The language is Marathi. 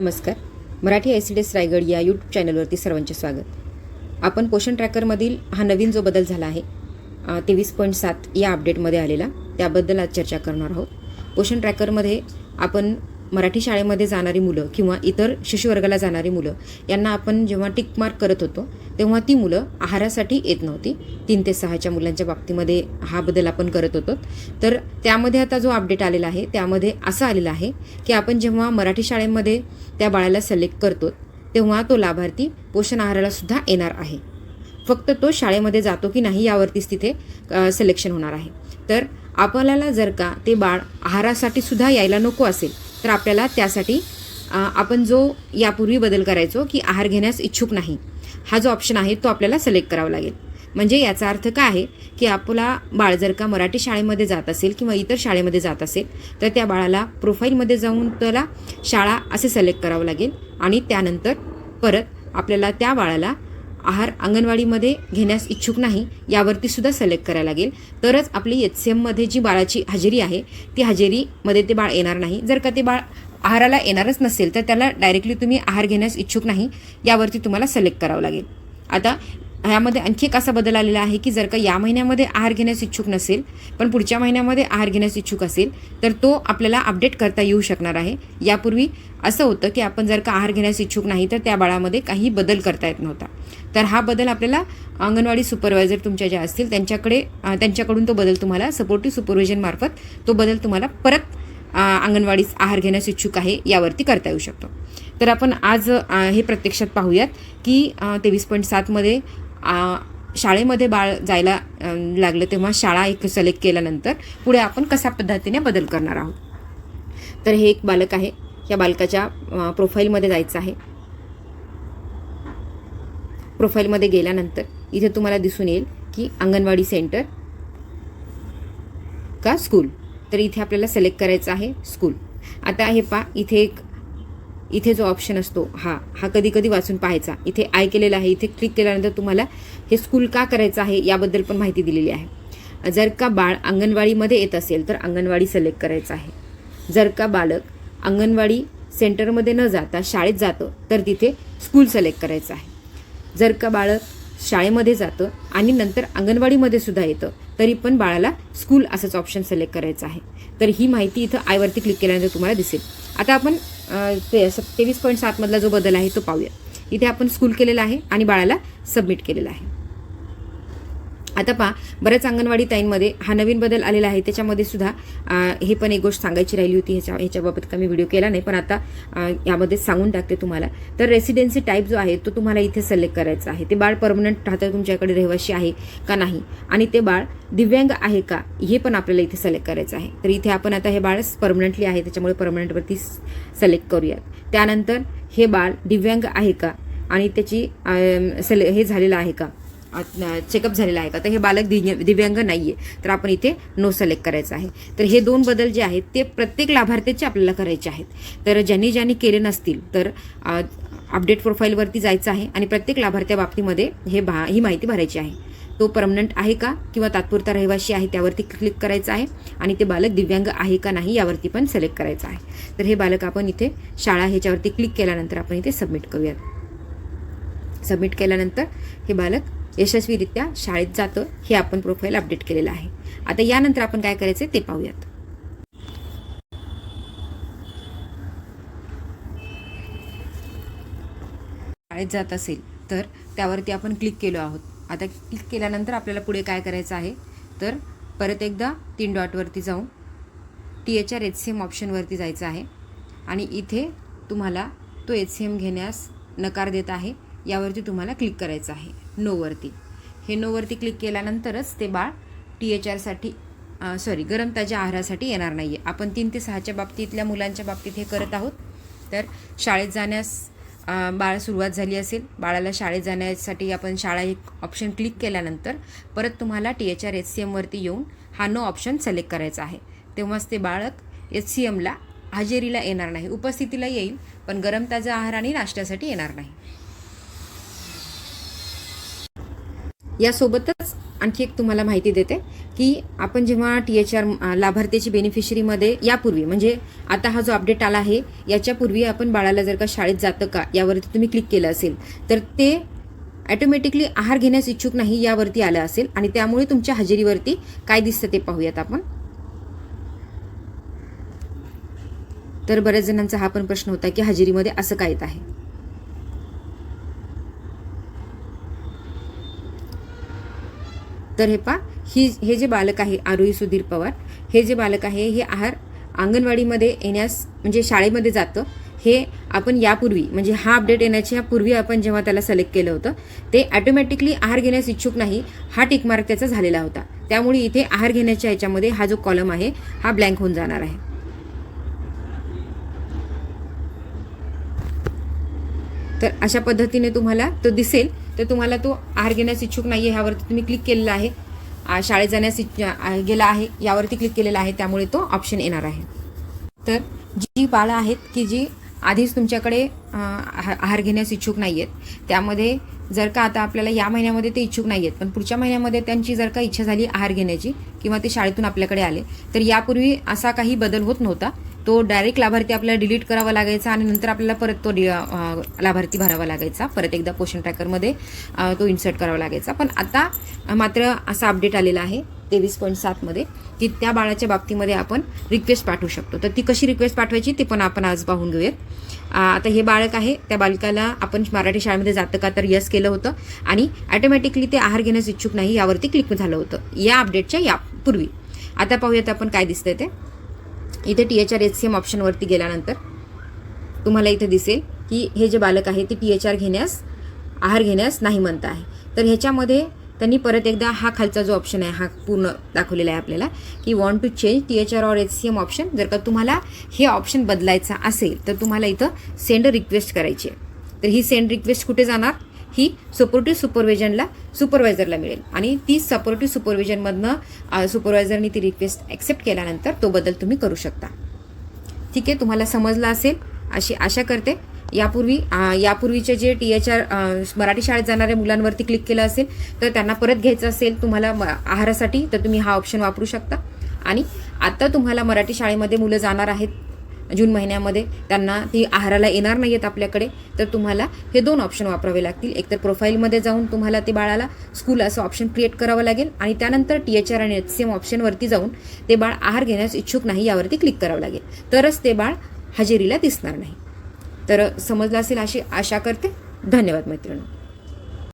नमस्कार. Marathi I C D S Raigad या यूट्यूब चॅनलवरती सर्वांचे स्वागत. आपण पोषण ट्रॅकरमधील हा नवीन जो बदल झाला आहे तेवीस पॉईंट सात या अपडेटमध्ये आलेला त्याबद्दल आज चर्चा करणार आहोत. पोषण ट्रॅकरमध्ये आपण मराठी शाळेमध्ये जाणारी मुलं किंवा इतर शिशुवर्गाला जाणारी मुलं यांना आपण जेव्हा टिक मार्क करत होतो तेव्हा ती मुलं आहारासाठी येत नव्हती. तीन ते सहाच्या मुलांच्या बाबतीमध्ये हा बदल आपण करत होतो. तर त्यामध्ये आता जो अपडेट आलेला आहे त्यामध्ये असं आलेलं आहे की आपण जेव्हा मराठी शाळेमध्ये त्या बाळाला सिलेक्ट करतो तेव्हा तो लाभार्थी पोषण आहाराला सुद्धा येणार आहे. फक्त तो शाळेमध्ये जातो की नाही यावरतीच तिथे सिलेक्शन होणार आहे. तर आपल्याला जर का ते बाळ आहारासाठी सुद्धा यायला नको असेल तर आपल्याला त्यासाठी आपण जो यापूर्वी बदल करायचो की आहार घेण्यास इच्छुक नाही हा जो ऑप्शन आहे तो आपल्याला सिलेक्ट करावा लागेल. म्हणजे याचा अर्थ काय आहे की आपला बाळ जर का मराठी शाळेमध्ये जात असेल किंवा इतर शाळेमध्ये जात असेल तर त्या बाळाला प्रोफाईलमध्ये जाऊन त्याला शाळा असे सिलेक्ट करावं लागेल आणि त्यानंतर परत आपल्याला त्या बाळाला आहार अंगणवाडीमध्ये घेण्यास इच्छुक नाही यावरती सुद्धा सिलेक्ट करायला लागेल. तरच आपली एच सी एममध्ये जी बाळाची हजेरी आहे ती हजेरीमध्ये ते बाळ येणार नाही. जर का ते बाळ आहाराला येणारच नसेल तर त्याला डायरेक्टली तुम्ही आहार घेण्यास इच्छुक नाही यावरती तुम्हाला सिलेक्ट करावं लागेल. आता ह्यामध्ये आणखी एक असा बदल आलेला आहे की जर का या महिन्यामध्ये आहार घेण्यास इच्छुक नसेल पण पुढच्या महिन्यामध्ये आहार घेण्यास इच्छुक असेल तर तो आपल्याला अपडेट करता येऊ शकणार आहे. यापूर्वी असं होतं की आपण जर का आहार घेण्यास इच्छुक नाही तर त्या बाळामध्ये काही बदल करता येत नव्हता. तर हा बदल आपल्याला अंगणवाडी सुपरवायझर तुमच्या ज्या असतील त्यांच्याकडे त्यांच्याकडून तो बदल तुम्हाला सपोर्टिव्ह सुपरविजन मार्फत तो बदल तुम्हाला परत अंगणवाडीस आहार घेण्यास इच्छुक आहे यावरती करता येऊ शकतो. तर आपण आज हे प्रत्यक्षात पाहूयात की तेवीस पॉईंट सातमध्ये शाळेमध्ये बाळ जायला लागलं तेव्हा शाळा एक सिलेक्ट केल्यानंतर पुढे आपण कशा पद्धतीने बदल करणार आहोत? तर हे एक बालक आहे. या बालकाच्या प्रोफाईलमध्ये जायचं आहे. प्रोफाईलमध्ये गेल्यानंतर इथे तुम्हाला दिसून येईल की अंगणवाडी सेंटर का स्कूल. तर इथे आपल्याला सिलेक्ट करायचं आहे स्कूल. आता हे पा इथे एक इथे जो ऑप्शन असतो हा हा कधी कधी वाचून पाहायचा. इथे आय केलेला आहे इथे क्लिक केल्यानंतर तुम्हाला हे स्कूल का करायचं आहे याबद्दल पण माहिती दिलेली आहे. जर का बाळ अंगणवाडीमध्ये येत असेल तर अंगणवाडी सिलेक्ट करायचं आहे. जर का बालक अंगणवाडी सेंटरमध्ये न जाता शाळेत जातं तर तिथे स्कूल सिलेक्ट करायचं आहे. जर का बाळ शाळेमध्ये जातं आणि नंतर अंगणवाडीमध्ये सुद्धा येतं तरी पण बाळाला स्कूल असंच ऑप्शन सिलेक्ट करायचं आहे. तर ही माहिती इथं आयवरती क्लिक केल्यानंतर तुम्हाला दिसेल. आता आपण ते तेवीस पॉईंट सातमधला जो बदल आहे तो पाहूया. इथे आपण स्कूल केलेला आहे आणि बाळाला सबमिट केलेला आहे. आता पहा बऱ्याच अंगणवाडी ताईंमध्ये हा नवीन बदल आलेला आहे. त्याच्यामध्ये सुद्धा हे पण एक गोष्ट सांगायची राहिली होती. ह्याच्या ह्याच्याबाबत का मी व्हिडिओ केला नाही पण आता यामध्ये सांगून टाकते तुम्हाला. तर रेसिडेन्सी टाईप जो आहे तो तुम्हाला इथे सिलेक्ट करायचा आहे. ते बाळ परमनंट राहतं तुमच्याकडे रहिवाशी आहे का नाही? आणि ते बाळ दिव्यांग आहे का? हे पण आपल्याला इथे सिलेक्ट करायचं आहे. तर इथे आपण आता हे बाळ परमनंटली आहे त्याच्यामुळे परमनंटवरती सिलेक्ट करूयात. त्यानंतर हे बाळ दिव्यांग आहे का? आणि त्याची अं, हे झालेलं आहे का? चेकअप झालेला आहे का? तर हे बालक दिव्य दिव्यांग नाही आहे तर आपण इथे नो सिलेक्ट करायचं आहे. तर हे दोन बदल जे आहेत ते प्रत्येक लाभार्थ्याचे आपल्याला करायचे आहेत. तर ज्यांनी ज्यांनी केले नसतील तर अपडेट प्रोफाईलवरती जायचं आहे आणि प्रत्येक लाभार्थ्या बाबतीमध्ये हे भा ही माहिती भरायची आहे. तो परमनंट आहे का किंवा तात्पुरता रहिवाशी आहे त्यावरती क्लिक करायचं आहे आणि ते बालक दिव्यांग आहे का नाही यावरती पण सिलेक्ट करायचं आहे. तर हे बालक आपण इथे शाळा ह्याच्यावरती क्लिक केल्यानंतर आपण इथे सबमिट करूयात. सबमिट केल्यानंतर हे बालक यशस्वीरित्या शाळेत जातं हे आपण प्रोफाईल अपडेट केलेलं आहे. आता यानंतर आपण काय करायचं ते पाहूयात. शाळेत जात असेल तर त्यावरती आपण क्लिक केलो आहोत. आता क्लिक केल्यानंतर आपल्याला पुढे काय करायचं आहे? तर परत एकदा तीन डॉटवरती जाऊन T H R H C M ऑप्शनवरती जायचं आहे. आणि इथे तुम्हाला तो एच सी एम घेण्यास नकार देत आहे. यावरती तुम्हाला क्लिक करायचं आहे. नोवरती हे नोवरती क्लिक केल्यानंतरच ते बाळ टी एच आरसाठी सॉरी गरम ताज्या आहारासाठी येणार नाही आहे आपण तीन ते सहाच्या बाबतीतल्या मुलांच्या बाबतीत हे करत आहोत. तर शाळेत जाण्यास बाळ सुरुवात झाली असेल. बाळाला शाळेत जाण्यासाठी आपण शाळा एक ऑप्शन क्लिक केल्यानंतर परत तुम्हाला T H R H C एमवरती येऊन हा नो ऑप्शन सिलेक्ट करायचा आहे. तेव्हाच ते बाळक एच सी एमला हजेरीला येणार नाही. उपस्थितीला येईल पण गरम ताजा आहार आणि नाश्त्यासाठी येणार नाही. यासोबतच आणखी एक तुम्हाला माहिती देते की आपण जेव्हा टी एच आर लाभार्थीची बेनिफिशरीमध्ये यापूर्वी म्हणजे आता हा जो अपडेट आला आहे याच्यापूर्वी आपण बाळाला जर का शाळेत जातं का यावरती तुम्ही क्लिक केलं असेल तर ते ॲटोमॅटिकली आहार घेण्यास इच्छुक नाही यावरती आलं असेल. आणि त्यामुळे तुमच्या हजेरीवरती काय दिसतं ते पाहूयात आपण. तर बऱ्याच जणांचा हा पण प्रश्न होता की हजेरीमध्ये असं काय येत आहे? तर हे पा ही हे जे बालक आहे आरोही सुधीर पवार हे जे बालक आहे हे आहार अंगणवाडीमध्ये येण्यास म्हणजे शाळेमध्ये जातं. हे आपण यापूर्वी म्हणजे हा अपडेट येण्याच्या पूर्वी आपण जेव्हा त्याला सिलेक्ट केलं होतं ते ॲटोमॅटिकली आहार घेण्यास इच्छुक नाही हा टिकमार्क त्याचा झालेला होता. त्यामुळे इथे आहार घेण्याच्या ह्याच्यामध्ये हा जो कॉलम आहे हा ब्लँक होऊन जाणार आहे. तर अशा पद्धतीने तुम्हाला तो दिसेल. तर तुम्हाला तो आहार घेण्यास इच्छुक नाही आहे ह्यावरती तुम्ही क्लिक केलेला आहे. शाळेत जाण्यास इच्छ- गेला आहे यावरती क्लिक केलेला आहे त्यामुळे तो ऑप्शन येणार आहे. तर जी बाळं आहेत की जी आधीच तुमच्याकडे आहा- आहार घेण्यास इच्छुक नाही आहेत त्यामध्ये जर का आता आपल्याला या महिन्यामध्ये ते इच्छुक नाही आहेत पण पुढच्या महिन्यामध्ये त्यांची जर का इच्छा झाली आहार घेण्याची किंवा ते शाळेतून आपल्याकडे आले तर यापूर्वी असा काही बदल होत नव्हता. तो डायरेक्ट लाभार्थी आपल्याला डिलीट करावा लागायचा आणि नंतर आपल्याला परत तो डि- लाभार्थी भरावा लागायचा. परत एकदा पोषण ट्रॅकरमध्ये तो इन्सर्ट करावा लागायचा. पण आता मात्र असा अपडेट आलेला आहे तेवीस पॉईंट सातमध्ये की त्या बाळाच्या बाबतीमध्ये आपण रिक्वेस्ट पाठवू शकतो. तर ती कशी रिक्वेस्ट पाठवायची ते पण आपण आज पाहून घेऊयात. आता हे बाळक आहे त्या बालकाला आपण मराठी शाळेमध्ये जातं का तर यस केलं होतं आणि ॲटोमॅटिकली ते आहार घेण्यास इच्छुक नाही यावरती क्लिक झालं होतं. या अपडेटच्या यापूर्वी. आता पाहूयात आपण काय दिसतंय ते. इथे T H R H C M ऑप्शनवरती गेल्यानंतर तुम्हाला इथे दिसेल की हे जे बालक आहे ते टी एच आर घेण्यास आहार घेण्यास नाही म्हणत आहे. तर ह्याच्यामध्ये त्यांनी परत एकदा हा खालचा जो ऑप्शन आहे हा पूर्ण दाखवलेला आहे आपल्याला की want to change T H R or H C M option जर का तुम्हाला हे ऑप्शन बदलायचं असेल तर तुम्हाला इथं सेंड रिक्वेस्ट करायची आहे. तर ही सेंड रिक्वेस्ट कुठे जाणार? ही सपोर्टिव्ह सुपरविजनला सुपरवायझरला मिळेल. आणि ती सपोर्टिव्ह सुपरविजनमधनं सुपरवायझरनी ती रिक्वेस्ट ॲक्सेप्ट केल्यानंतर तो बदल तुम्ही करू शकता. ठीक आहे? तुम्हाला समजलं असेल? अशी आशा करते. यापूर्वी यापूर्वीचे जे टी एच आर मराठी शाळेत जाणाऱ्या मुलांवरती क्लिक केलं असेल तर त्यांना परत घ्यायचं असेल तुम्हाला म- आहारासाठी तर तुम्ही हा ऑप्शन वापरू शकता. आणि आता तुम्हाला मराठी शाळेमध्ये मुलं जाणार आहेत. जून महिन्यामध्ये त्यांना ती आहाराला येणार नाही आहेत आपल्याकडे तर तुम्हाला हे दोन ऑप्शन वापरावे लागतील. एकतर प्रोफाईलमध्ये जाऊन तुम्हाला ते बाळाला स्कूल असं ऑप्शन क्रिएट करावं लागेल आणि त्यानंतर टी एच आर आणि एच सी एम ऑप्शनवरती जाऊन ते बाळ आहार घेण्यास इच्छुक नाही यावरती क्लिक करावं लागेल. तरच ते बाळ हजेरीला दिसणार नाही. तर समजलं असेल अशी आशा करते. धन्यवाद मैत्रिणी